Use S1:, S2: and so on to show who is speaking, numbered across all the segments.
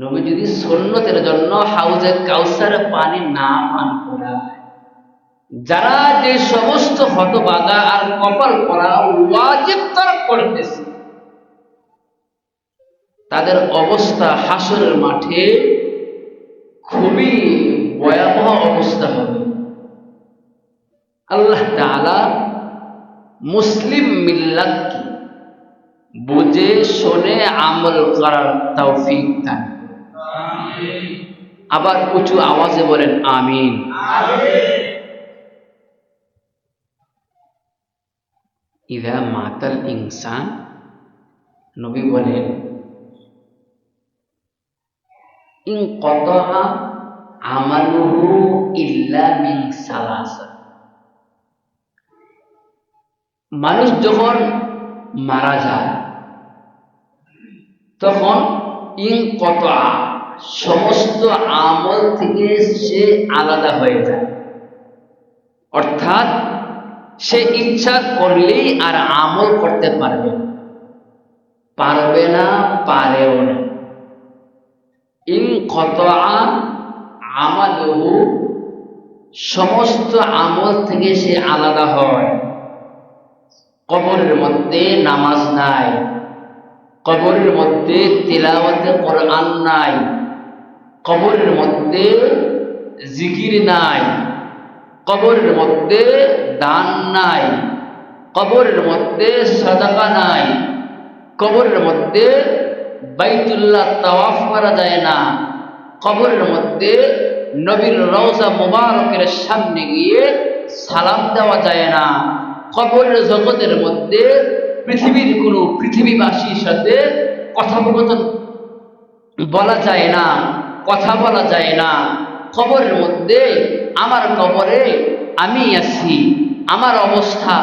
S1: নবী যদি সন্ন্যতের জন্য হাউজে কাউসার পানি না পান করা, যারা যে সমস্ত হতবাগা আর কপাল করা ওয়াজিব তারা করতেছে, তাদের অবস্থা হাসরের মাঠে খুবই ভয়াবহ অবস্থা হবে আল্লাহ তাআলা মুসলিম মিল্লাতকে বুঝে, শোনে আমল করার তৌফিক করুন। আবার উঁচু আওয়াজে বলেন, আমিন। ইদা মাতাল ইনসান, নবী বলেন, ইন কতহা আমালুহু ইল্লা মিন সালাসা। মানুষ যখন মারা যায়, তখন ইন কত সমস্ত আমল থেকে সে আলাদা হয়ে যায়। অর্থাৎ সে ইচ্ছা করলেই আর আমল করতে পারবে পারবে না, পারেও না। ইন কত আমালহু, সমস্ত আমল থেকে সে আলাদা হয়। কবরের মধ্যে নামাজ নাই। কবরের মধ্যে তিলাওয়াতে কোরআন নাই। কবরের মধ্যে জিকির নাই, কবরের মধ্যে দান নাই, কবরের মধ্যে সাদাকা নাই, কবরের মধ্যে বাইতুল্লাহ তাওয়াফ করা যায় না, কবরের মধ্যে নবীর রওজা মোবারকের সামনে গিয়ে সালাম দেওয়া যায় না, কবরের জগতের মধ্যে পৃথিবীর কোনো পৃথিবীবাসীর সাথে কথোপকথন বলা যায় না। কথা বলা যায় না। কবরের মধ্যে, আমার কবরে আমি আছি, আমার অবস্থা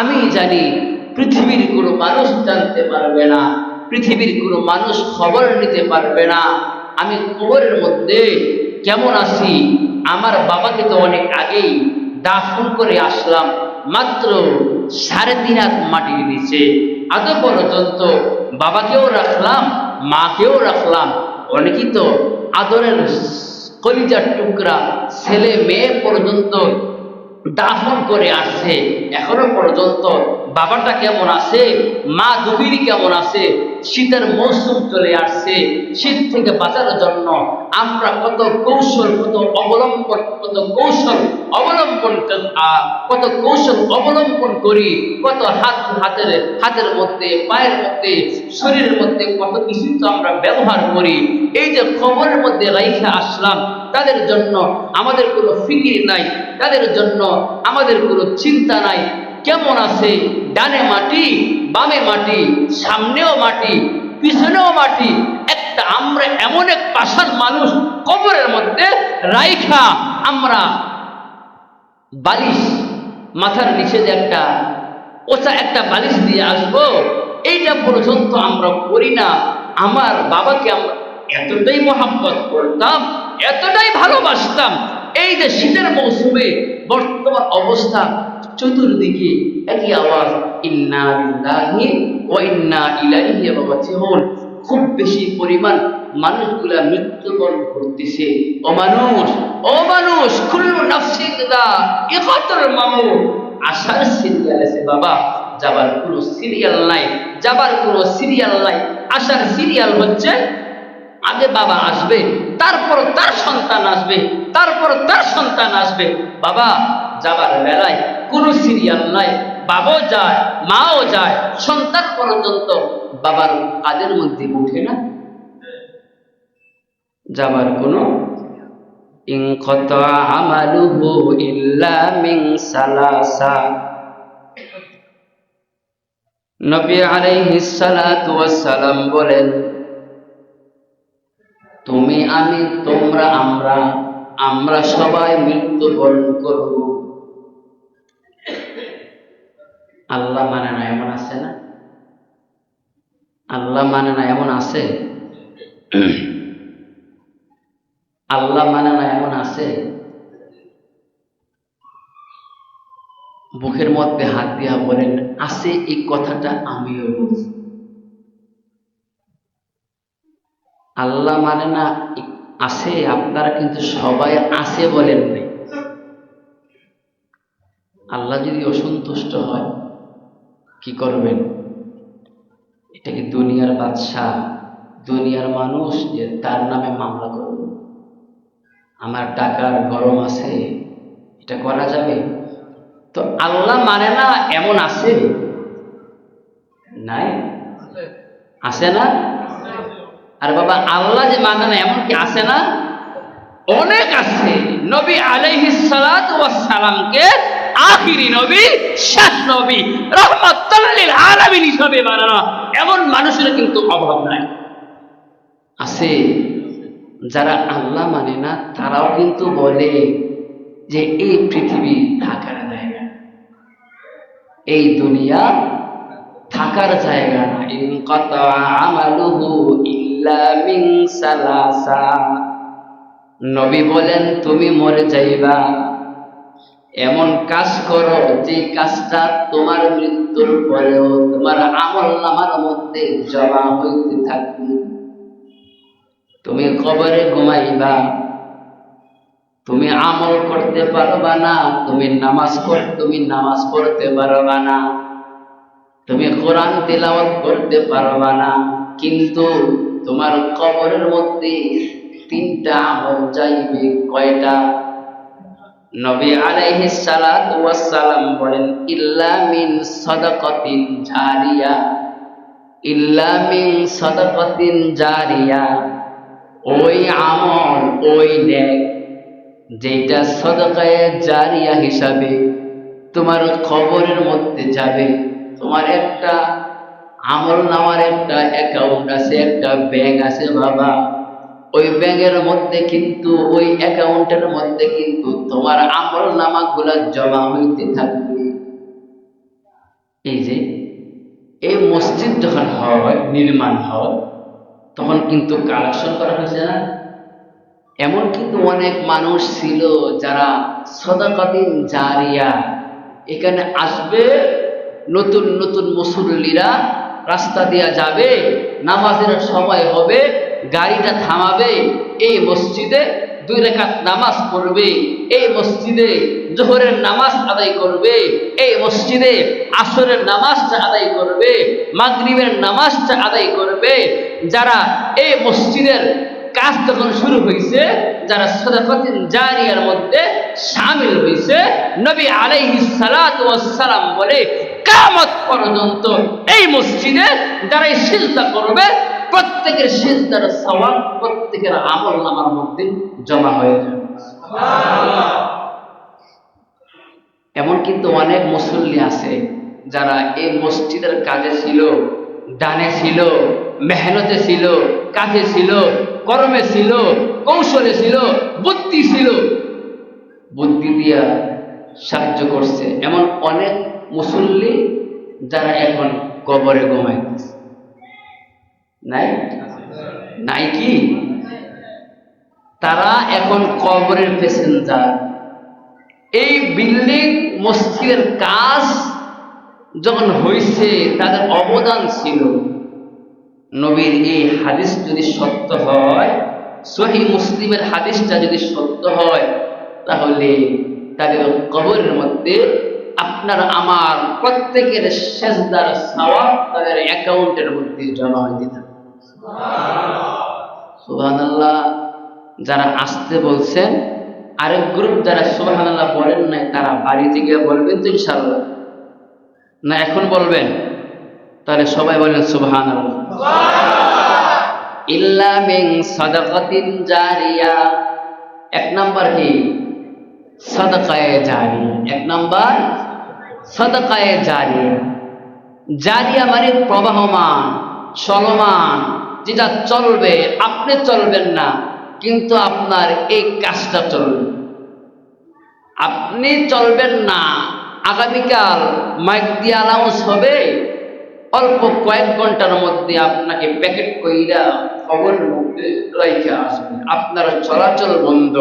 S1: আমি জানি, পৃথিবীর কোনো মানুষ জানতে পারবে না, পৃথিবীর কোনো মানুষ খবর নিতে পারবে না। আমি কবরের মধ্যে কেমন আছি? আমার বাবাকে তো অনেক আগেই দাফন করে আসলাম, মাত্র সাড়ে তিন হাত মাটির নিচে। আজ পর্যন্ত বাবাকেও রাখলাম, মাকেও রাখলাম অনেকেই তো আদরের কলিজার টুকরা ছেলে মেয়ে পর্যন্ত দাফন করে আসছে এখনও পর্যন্ত বাবাটা কেমন আছে? মা দুবির কেমন আছে? শীতের মৌসুম চলে আসছে। শীত থেকে বাঁচার জন্য আমরা কত কৌশল, কত অবলম্বন, কত কৌশল অবলম্বন কত কৌশল অবলম্বন করি, কত হাত হাতের হাতের মধ্যে, পায়ের মধ্যে, শরীরের মধ্যে কত কিছু তো আমরা ব্যবহার করি। এই যে খবরের মধ্যে রাইখে আসলাম, তাদের জন্য আমাদের কোনো ফিকির নাই, তাদের জন্য আমাদের কোনো চিন্তা নাই। কেমন আছে? ডানে মাটি, বামে মাটি, সামনেও মাটি, পিছনেও মাটি। একটা আমরা এমন এক পাশার মানুষ, কবরের মধ্যে রাইখা আমরা বালিশ, মাথার নিচে যে একটা ওচা একটা বালিশ দিয়ে আসব, এইটা পর্যন্ত আমরা করি না। আমার বাবাকে আমরা এতটাই মহাব্বত করতাম, এতটাই ভালোবাসতাম। এই যে শীতের মৌসুমে বর্তমান অবস্থা চতুর্দিকে একই আওয়াজ, ইন্না লিল্লাহি ওয়া ইন্না ইলাইহি রাজিউন। খুব বেশি পরিমাণ মানুষগুলা মৃত্যুবরণ করতেছে। ও মানুষ ও মানুষ কুল্লু নাফসিন দা ইকাতুল মামুত আসার সিরিয়াল আছে বাবা, যাবার কোনো সিরিয়াল নাই, যাবার কোনো সিরিয়াল নাই। আসার সিরিয়াল হচ্ছে আগে বাবা আসবে, তারপর তার সন্তান আসবে, তারপর তার সন্তান আসবে। বাবা, যাবার বেলায় কোনো সিরিয়াল নাই, বাবাও যায়, মাও যায়, সন্তান পর্যন্ত বাবার কাজের মধ্যে উঠে না। যাবার কোনো আমালুহু ইল্লা মিন সালাসা। নবী আলাইহিস সালাতু ওয়াস সালাম বলেন তুমি আমি, তোমরা আমরা আমরা সবাই মৃত্যুবরণ করব। আল্লাহ মানে না এমন আছে না? আল্লাহ মানে না এমন আছে? আল্লাহ মানে না এমন আছে? বুকের মধ্যে হাত দিয়া বলেন, আছে এই কথাটা আমিও বুঝি আল্লাহ মানে না আছে আপনারা কিন্তু সবাই আছে বলেন নাই। আল্লাহ যদি অসন্তুষ্ট হয়, কি করবেন? এটা কি দুনিয়ার বাদশাহ? দুনিয়ার মানুষ যে তার নামে মামলা করবে? আমার টাকার গরম আছে, এটা করা যাবে? তো আল্লাহ মানে না, এমন আছে নাই? আছে না? আর বাবা, আল্লাহ যে মানে না, এমন কি আছে না? অনেক আছে। নবী আলাইহিস সালাত ওয়াস সালামকে আখিরি নবী, শেষ নবী, রহমাতুল লিল আলামিন হিসাবে বানানো এমন মানুষের কিন্তু অভাব নাই। আছে। যারা আল্লাহ মানে না, তারাও কিন্তু বলে যে এই পৃথিবী থাকার জায়গা। এই দুনিয়া থাকার জায়গা না। ইনকাতা আমালুহু ইল্লা সালাসা। নবী বলেন, তুমি মরে যাইবা। এমন কাজ করো যে কাজটা তোমার মৃত্যুর পরেও তোমার আমল নামার মধ্যে জমা হইতে থাকবে। তুমি কবরে ঘুমাইবা। তুমি আমল করতে পারবা না, তুমি নামাজ পড়, তুমি নামাজ পড়তে পারবা না। তুমি কোরআন তেলাওয়াত করতে পারবা না, কিন্তু তোমার কবরের মধ্যে তিনটা আমল যাইবে কয়টা? নবী আলাইহিস সালাতু ওয়াস সালাম বলেন, ইল্লা মিন সাদাকাতিন জারিয়া। ইল্লা মিন সাদাকাতিন জারিয়া। ওই আমল, ওই নেক যেটা সদকায়ে জারিয়া হিসাবে তোমার খবরের মধ্যে যাবে। তোমার একটা আমল নামার একটা অ্যাকাউন্ট আছে, একটা ব্যাংক আছে বাবা। ওই ব্যাংকের মধ্যে কিন্তু, ওই অ্যাকাউন্টের মধ্যে কিন্তু তোমার আমল নামাগুলা জমা হইতে থাকবে। এই যে, এই মসজিদ যখন হয়, নির্মাণ হয়, তখন কিন্তু কালেকশন করা হয়েছে না? এমন কিন্তু অনেক মানুষ ছিল যারা সদাকাতিন জারিয়া এখানে আসবে, নতুন নতুন মুসল্লিরা রাস্তা দিয়া যাবে, নামাজের সময় হবে, গাড়িটা থামাবে, এই মসজিদে দুই রেখাত নামাজ পড়বে, এই মসজিদে জোহরের নামাজ আদায় করবে, এই মসজিদে আসরের নামাজটা আদায় করবে, মাগরিবের নামাজটা আদায় করবে, যারা এই মসজিদের কাজ তখন শুরু হয়েছে, যারা সদাফতিন জারিয়ার মধ্যে সামিল হয়েছে, নবী আলাইহি সালাম বলে কামত পর্যন্ত এই মসজিদে যারা সিজদা করবে, প্রত্যেকের সিজদার সওয়াব, প্রত্যেকের আমল নামার মধ্যে জমা হয়ে যাবে। এমন কিন্তু অনেক মুসল্লি আছে, যারা এই মসজিদের কাজে ছিল ডানে ছিল, মেহনতে ছিল, কাজে ছিল কর্মে ছিল, কৌশলে ছিল, বুদ্ধি ছিল। বুদ্ধি দিয়া সাহায্য করছে এমন অনেক মুসল্লি যারা এখন কবরে ঘুমাইতেছে। নাই? নাই কি? তারা এখন কবরের প্যাসেঞ্জার। এই বিল্ডিং, মসজিদের কাজ যখন হয়েছে তাদের অবদান ছিল। নবীর এই হাদিস যদি সত্য হয় সহি মুসলিমের হাদিসটা যদি সত্য হয়, তাহলে তাদের কবরের মধ্যে আপনার, আমার প্রত্যেকের শেষদার সওয়াব তাদের অ্যাকাউন্টের মধ্যে জমা হইতে থাকে সুবহানাল্লাহ। যারা আসতে বলছেন, আরেক গ্রুপ যারা সুবহানাল্লাহ বলেন নাই, তারা বাড়ি থেকে বলবেন তো ইনশাআল্লাহ। না, এখন বলবেন। তাহলে সবাই বলেন সুবহানাল্লাহ। ইল্লা মিন সাদাকাতিন জারিয়া। এক নাম্বার কি? সাদাকায়ে জারিয়া। এক নাম্বার, সাদাকায়ে জারিয়া। জারিয়া মানে প্রবাহমান, চলমান। যেটা চলবে, আপনি চলবেন না, কিন্তু আপনার এই কাজটা চলবে। আপনি চলবেন না, আগামীকাল মাইক দিয়ে অ্যানাউন্স হবে অল্প কয়েক ঘণ্টার মধ্যে আপনাকে প্যাকেট কইরা খবর মধ্যে রাইখা আসবে। আপনার চলাচল বন্ধ।